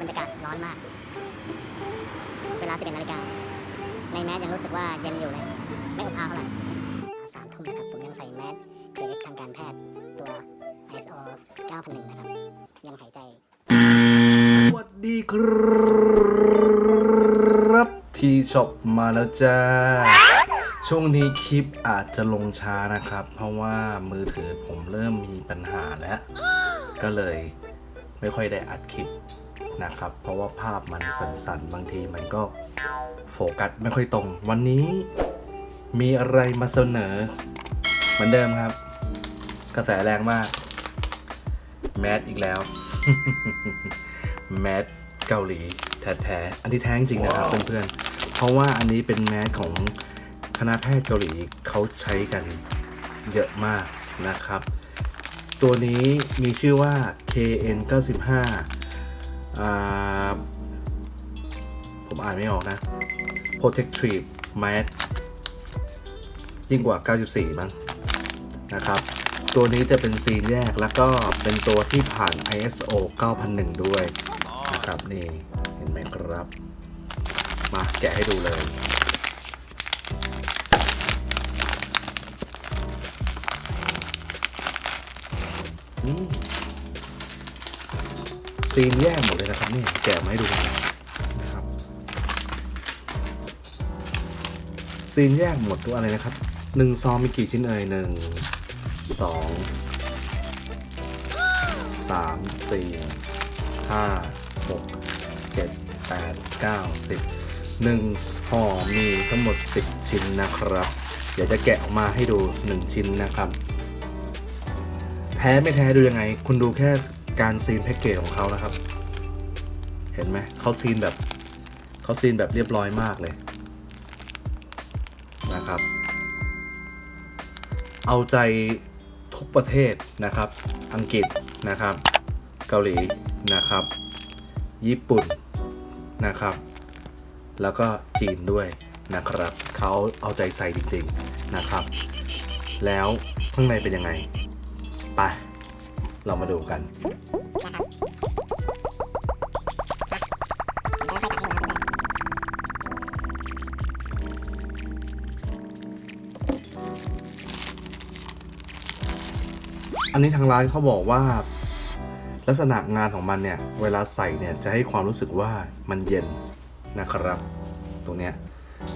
บรรยากาศร้อนมาก เวลา11นาฬิกา ในแมสยังรู้สึกว่าเย็นอยู่เลย ไม่อบอ้าวเท่าไหร่สามทุ่มนะครับผมยังใส่แมส JF ทางการแพทย์ตัว ISO 9001 นะครับ ยังหายใจ สวัสดีครับ ทีช็อปมาแล้วจ้า ช่วงนี้คลิปอาจจะลงช้านะครับ เพราะว่ามือถือผมเริ่มมีปัญหาแล้ว ก็เลยไม่ค่อยได้อัดคลิป นะครับ เพราะว่าภาพมันสั่นๆ บางทีมันก็โฟกัสไม่ค่อยตรง วันนี้มีอะไรมาเสนอ เหมือนเดิมครับ กระแสแรงมาก แมสอีกแล้ว แมสเกาหลีแท้ๆ อันที่แท้จริงนะครับ เพื่อนๆ เพราะว่าอันนี้เป็นแมสของคณะแพทย์เกาหลีเขาใช้กันเยอะมากนะครับ ตัวนี้มีชื่อว่า KN95 อ่า ผมอ่านไม่ออกนะ Protective Mask ยิ่งกว่า 94 มั้งนะครับ ตัวนี้จะเป็นซีนแยกแล้วก็เป็นตัวที่ผ่าน ISO 9001 ด้วยนะครับนี่ เห็นไหมครับ มาแกะให้ดูเลย นี่ ซีนแยกหมดเลยนะครับนี่แกะมาให้ดูนะครับซีนแยกหมดตัวอะไรนะครับหนึ่งซองมีกี่ชิ้นเอ่ยหนึ่งสองสามสี่ห้าหกเจ็ดแปดเก้าสิบหนึ่งห่อมีทั้งหมดสิบชิ้นนะครับ เดี๋ยวจะแกะออกมาให้ดูหนึ่งชิ้นนะครับ แท้ไม่แท้ดูยังไง คุณดูแค่ การซีนแพ็กเกจของเขานะครับ เห็นไหมเขาซีนแบบเขาซีนแบบเรียบร้อยมากเลยนะครับ เอาใจทุกประเทศนะครับ อังกฤษนะครับ เกาหลีนะครับ ญี่ปุ่นนะครับ แล้วก็จีนด้วยนะครับเขาเอาใจใส่จริงๆนะครับ แล้วข้างในเป็นยังไง ไป เรามาดูกันอันนี้ทางร้านเขาบอกว่า ลักษณะงานของมันเนี่ย เวลาใส่เนี่ยจะให้ความรู้สึกว่ามันเย็นนะครับ ตรงเนี้ย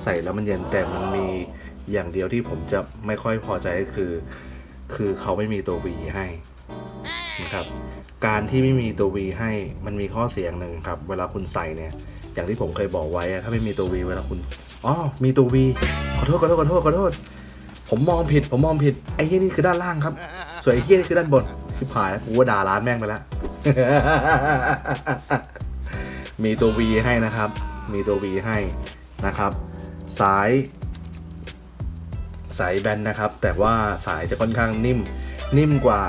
ใส่แล้วมันเย็นแต่มันมีอย่างเดียวที่ผมจะไม่ค่อยพอใจก็คือ คือเขาไม่มีตัว V ให้ นะครับ การที่ไม่มีตัว V ให้มันมีข้อเสียงหนึ่งครับ เวลาคุณใส่เนี่ย อย่างที่ผมเคยบอกไว้ ถ้าไม่มีตัว V เวลาคุณ อ๋อ มีตัว V ขอโทษขอโทษขอโทษขอโทษ ผมมองผิด ผมมองผิด ไอ้เหี้ยนี่คือด้านล่างครับ ส่วนไอ้เหี้ยนี่คือด้านบน ชิบหายแล้วกูว่าด่าร้านแม่งไปแล้ว มีตัว V ให้นะครับ มีตัว V ให้นะครับ สายสายแบนนะครับ แต่ว่าสายจะค่อนข้างนิ่ม นิ่มกว่า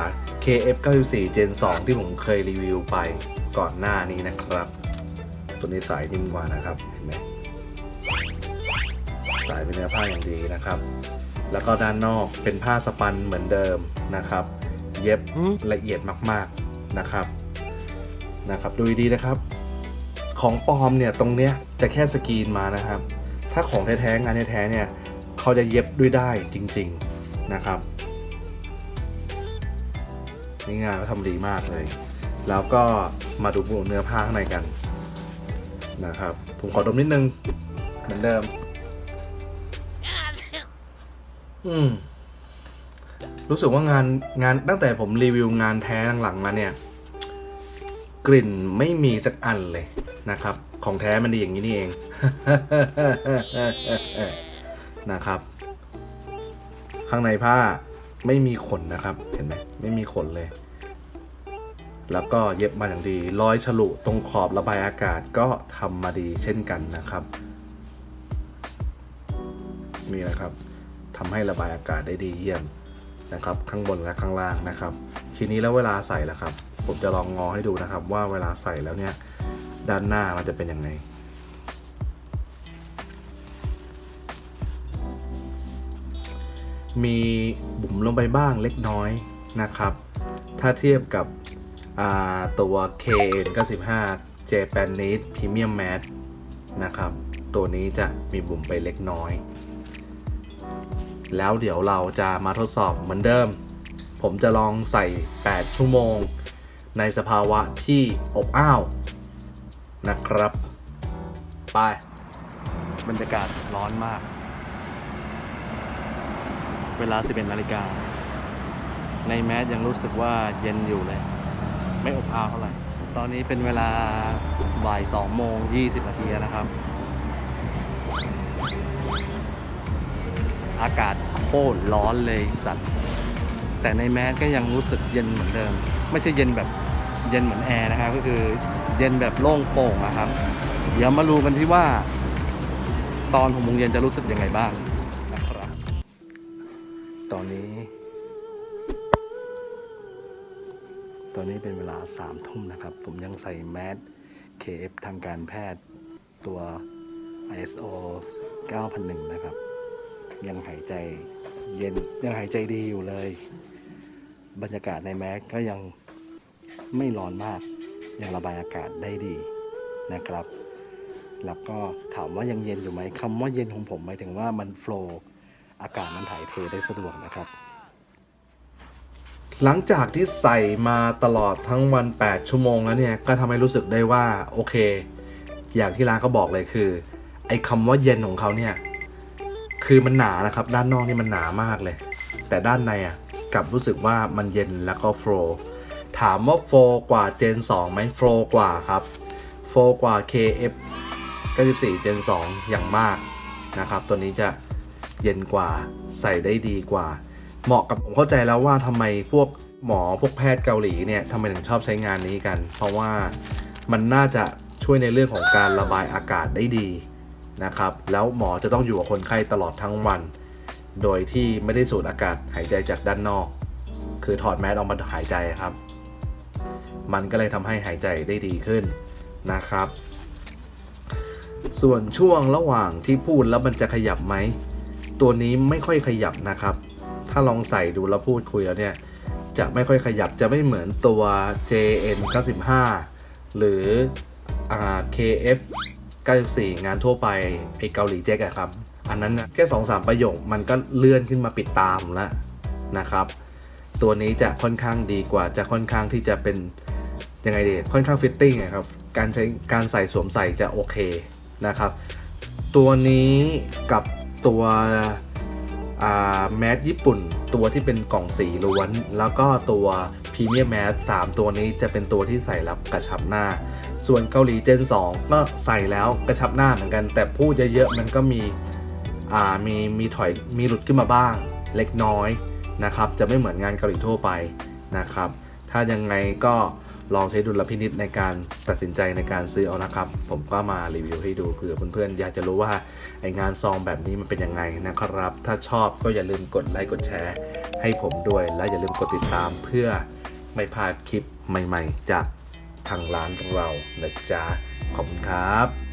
KF94 Gen 2 ที่ผมเคยรีวิวไปก่อนหน้านี้นะครับ ตัวนี้สายนิ่มกว่านะครับเห็นไหมสายเป็นเนื้อผ้าอย่างดีนะครับ แล้วก็ด้านนอกเป็นผ้าสปันเหมือนเดิมนะครับ เย็บละเอียดมากๆนะครับนะครับดูดีๆนะครับ ของปลอมเนี่ยตรงเนี้ยจะแค่สกรีนมานะครับ ถ้าของแท้ๆงานแท้ๆเนี่ยเขาจะเย็บด้วยได้จริง ๆนะครับ นี่งานเขาทำดีมากเลย แล้วก็มาดูเนื้อผ้าข้างในกันนะครับ ผมขอดมนิดนึง เหมือนเดิม อืม รู้สึกว่างานงานตั้งแต่ผมรีวิวงานแท้หลังๆมาเนี่ย กลิ่นไม่มีสักอันเลยนะครับ ของแท้มันดีอย่างนี้นี่เอง นะครับ ข้างในผ้า ไม่มีขนนะครับ เห็นไหมไม่มีขนเลย แล้วก็เย็บมาอย่างดี รอยฉลุตรงขอบระบายอากาศก็ทำมาดีเช่นกันนะครับนี่นะครับทำให้ระบายอากาศได้ดีเยี่ยมนะครับ ข้างบนและข้างล่างนะครับ ทีนี้แล้วเวลาใส่ละครับ ผมจะลองงอให้ดูนะครับ ว่าเวลาใส่แล้วเนี่ยด้านหน้ามันจะเป็นยังไง มีบุ๋มลงไปบ้างเล็กน้อยนะครับ ถ้าเทียบกับอ่าตัว KN 95 Japanese Premium Matte นะครับ ตัวนี้จะมีบุ๋มไปเล็กน้อย แล้วเดี๋ยวเราจะมาทดสอบเหมือนเดิม ผมจะลองใส่ 8 ชั่วโมง ในสภาวะที่อบอ้าว นะครับ ไป บรรยากาศร้อนมาก เวลา 11 นาฬิกา ในแมสยังรู้สึกว่าเย็นอยู่เลย ไม่อบอ้าวเท่าไหร่ ตอนนี้เป็นเวลาบ่าย2โมง 20 นาทีนะครับ อากาศโคตรร้อนเลยสัตว์ แต่ในแมสก็ยังรู้สึกเย็นเหมือนเดิม ไม่ใช่เย็นแบบเย็นเหมือนแอร์นะครับ ก็คือเย็นแบบโล่งโปร่งนะครับ เดี๋ยวมาดูกันที่ว่า ตอนหกโมงเย็นจะรู้สึกยังไงบ้าง ตอนนี้ ตอนนี้เป็นเวลาสามทุ่มนะครับ ผมยังใส่แมส KF ทางการแพทย์ตัว ISO 9001 นะครับ ยังหายใจเย็นยังหายใจดีอยู่เลย บรรยากาศในแมสก็ยังไม่ร้อนมาก ยังระบายอากาศได้ดีนะครับ แล้วก็ถามว่ายังเย็นอยู่ไหมคำว่าเย็นของผมหมายถึงว่ามันโฟล์ อากาศมันถ่ายเทได้สะดวกนะครับ หลังจากที่ใส่มาตลอดทั้งวัน 8 ชั่วโมงแล้วเนี่ยก็ทำให้รู้สึกได้ว่าโอเค อย่างที่ร้านเขาบอกเลยคือ ไอ้คำว่าเย็นของเขาเนี่ยคือมันหนานะครับ ด้านนอกนี่มันหนามากเลย แต่ด้านในอะกลับรู้สึกว่ามันเย็นแล้วก็โฟล์ถามว่าโฟล์กว่า Gen 2ไหมโฟล์กว่าครับโฟล์กว่า KF 94 Gen 2 อย่างมากนะครับ ตัวนี้จะ เย็นกว่า ใส่ได้ดีกว่า เหมาะกับผมเข้าใจแล้วว่าทำไมพวกหมอพวกแพทย์เกาหลีเนี่ยทำไมถึงชอบใช้งานนี้กัน เพราะว่ามันน่าจะช่วยในเรื่องของการระบายอากาศได้ดีนะครับ แล้วหมอจะต้องอยู่กับคนไข้ตลอดทั้งวัน โดยที่ไม่ได้สูดอากาศหายใจจากด้านนอก คือถอดแมสออกมาหายใจครับ มันก็เลยทำให้หายใจได้ดีขึ้นนะครับ ส่วนช่วงระหว่างที่พูดแล้วมันจะขยับไหม ตัวนี้ไม่ค่อยขยับนะครับ ถ้าลองใส่ดูแล้วพูดคุยแล้วเนี่ย จะไม่ค่อยขยับจะไม่เหมือนตัว JN 95หรือ KF 94 งานทั่วไปไอเกาหลีเจ๊กอะครับ อันนั้นแค่2-3สามประโยคมันก็เลื่อนขึ้นมาปิดตามแล้วนะครับ ตัวนี้จะค่อนข้างดีกว่าจะค่อนข้างที่จะเป็นยังไงดีค่อนข้างฟิตติ้งครับการใช้การใส่สวมใส่จะโอเคนะครับ ตัวนี้กับ ตัวแมสญี่ปุ่น ตัวที่เป็นกล่องสีล้วน แล้วก็ตัวพรีเมียมแมสสามตัวนี้จะเป็นตัวที่ใส่แล้วกระชับหน้า ส่วนเกาหลีเจน 2 ก็ใส่แล้วกระชับหน้าเหมือนกัน แต่พูดเยอะๆมันก็มีมีมีถอยมีหลุดขึ้นมาบ้าง เล็กน้อยนะครับ จะไม่เหมือนงานเกาหลีทั่วไปนะครับ ถ้ายังไงก็ ลองใช้ดุลพินิษในการตัดสินใจในการซื้อเอานะครับ ผมก็มารีวิวให้ดูเผื่อเพื่อนๆอยากจะรู้ว่าไองานซองแบบนี้มันเป็นยังไงนะครับ ถ้าชอบก็อย่าลืมกดไลค์กดแชร์ ให้ผมด้วยและอย่าลืมกดติดตามเพื่อไม่พลาดคลิปใหม่ ๆ จากทางร้านเรานะจ๊ะขอบคุณครับ